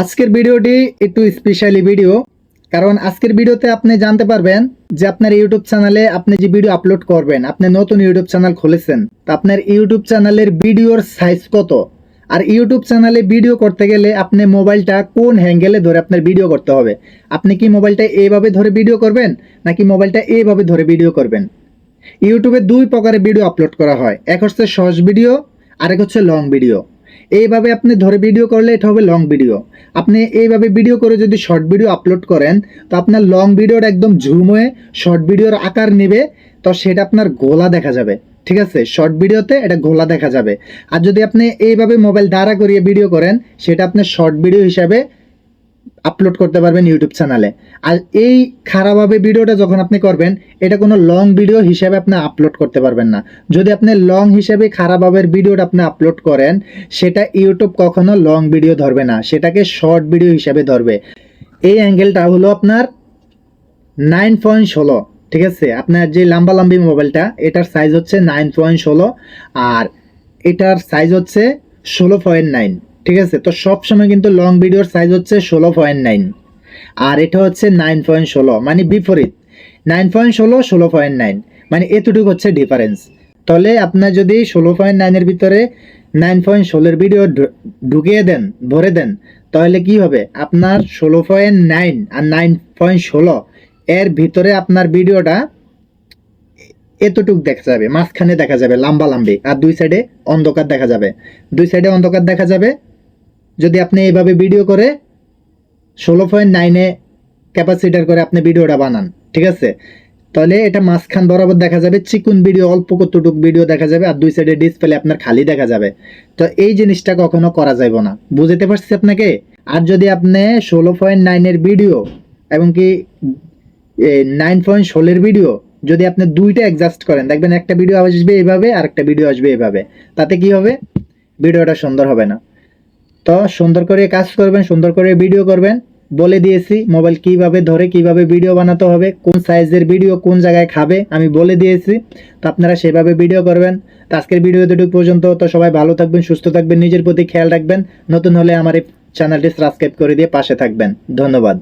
আজকের ভিডিওটি একটু স্পেশালি ভিডিও কারণ আজকের ভিডিওতে আপনি জানতে পারবেন যে আপনার ইউটিউব চ্যানেলে আপনি যে ভিডিও আপলোড করবেন, আপনি নতুন ইউটিউব চ্যানেল খুলেছেন, তো আপনার ইউটিউব চ্যানেলের ভিডিওর সাইজ কত? আর ইউটিউব চ্যানেলে ভিডিও করতে গেলে আপনি মোবাইলটা কোন হ্যাঙ্গেলে ধরে আপনার ভিডিও করতে হবে? আপনি কি মোবাইলটা এইভাবে ধরে ভিডিও করবেন, নাকি মোবাইলটা এইভাবে ধরে ভিডিও করবেন? ইউটিউবে দুই প্রকারের ভিডিও আপলোড করা হয়, এক হচ্ছে শর্টস ভিডিও আরেক হচ্ছে লং ভিডিও এইভাবে আপনি ধরে ভিডিও করলে এটা হবে লং ভিডিও আপনি এইভাবে ভিডিও করে যদি শর্ট ভিডিও আপলোড করেন, তো আপনার লং ভিডিওর একদম ঝুম হয়ে শর্ট ভিডিওর আকার নেবে, তো সেটা আপনার গোলা দেখা যাবে। ঠিক আছে? শর্ট ভিডিওতে এটা গোলা দেখা যাবে। আর যদি আপনি এইভাবে মোবাইল দাঁড়া করিয়ে ভিডিও করেন, সেটা আপনার শর্ট ভিডিও হিসাবে আপলোড করতে পারবেন ইউটিউব চ্যানেলে আর এই খারাপভাবে ভিডিওটা যখন আপনি করবেন, এটা কোনো লং ভিডিও হিসাবে আপনি আপলোড করতে পারবেন না। যদি আপনি লং হিসেবে খারাপভাবে ভিডিওটা আপনি আপলোড করেন, সেটা ইউটিউব কখনো লং ভিডিও ধরবে না। সেটাকে শর্ট ভিডিও হিসাবে ধরবে। এই অ্যাঙ্গেলটা হলো আপনার নাইন পয়েন্ট ষোলো, ঠিক আছে? আপনার যে লাম্বা লাম্বি মোবাইলটা এটার সাইজ হচ্ছে নাইন পয়েন্ট ষোলো, আর এটার সাইজ হচ্ছে ষোলো পয়েন্ট নাইন ঠিক আছে? তো সব সময় কিন্তু লং ভিডিওর সাইজ হচ্ছে ষোলো পয়েন্ট নাইন আর এটা হচ্ছে নাইন পয়েন্ট ষোলো মানে বিপরীত। নাইন পয়েন্ট ষোলো ষোলো পয়েন্ট নাইন মানে এতটুকু হচ্ছে ডিফারেন্স তাহলে আপনার যদি ষোলো পয়েন্ট নাইনের ভিতরে নাইন পয়েন্ট ষোলোর ভিডিও ঢুকিয়ে দেন, ভরে দেন, তাহলে কি হবে? আপনার ষোলো পয়েন্ট নাইন আর নাইন পয়েন্ট ষোলো এর ভিতরে আপনার ভিডিওটা এতটুক দেখা যাবে, মাঝখানে দেখা যাবে লম্বা লাম্বি আর দুই সাইডে অন্ধকার দেখা যাবে। দুই সাইডে অন্ধকার দেখা যাবে যদি আপনি এইভাবে ভিডিও করে ষোলো পয়েন্ট নাইনে ক্যাপাসিটার করে আপনি ভিডিওটা বানান, ঠিক আছে? তাহলে এটা মাঝখান বরাবর দেখা যাবে, চিকুন ভিডিও অল্প কতটুক ভিডিও দেখা যাবে, আর দুই সাইডে ডিসপ্লে আপনার খালি দেখা যাবে। তো এই জিনিসটা কখনো করা যাবে না। বুঝতে পারছি আপনাকে? আর যদি আপনি ষোলো পয়েন্ট নাইনের ভিডিও এবং কি নাইন পয়েন্ট ষোলোর ভিডিও যদি আপনি দুইটা অ্যাডজাস্ট করেন, দেখবেন একটা ভিডিও আসবে এইভাবে আর একটা ভিডিও আসবে এইভাবে তাতে কি হবে? ভিডিওটা সুন্দর হবে না। তো সুন্দর করে কাজ করবেন, সুন্দর করে ভিডিও করবেন। বলে দিয়েছি মোবাইল কীভাবে ধরে, কীভাবে ভিডিও বানাতে হবে, কোন সাইজের ভিডিও কোন জায়গায় খাবে, আমি বলে দিয়েছি। তো আপনারা সেভাবে ভিডিও করবেন। তো আজকের ভিডিও দুটো পর্যন্ত। তো সবাই ভালো থাকবেন, সুস্থ থাকবেন, নিজের প্রতি খেয়াল রাখবেন। নতুন হলে আমার এই চ্যানেলটি সাবস্ক্রাইব করে দিয়ে পাশে থাকবেন। ধন্যবাদ।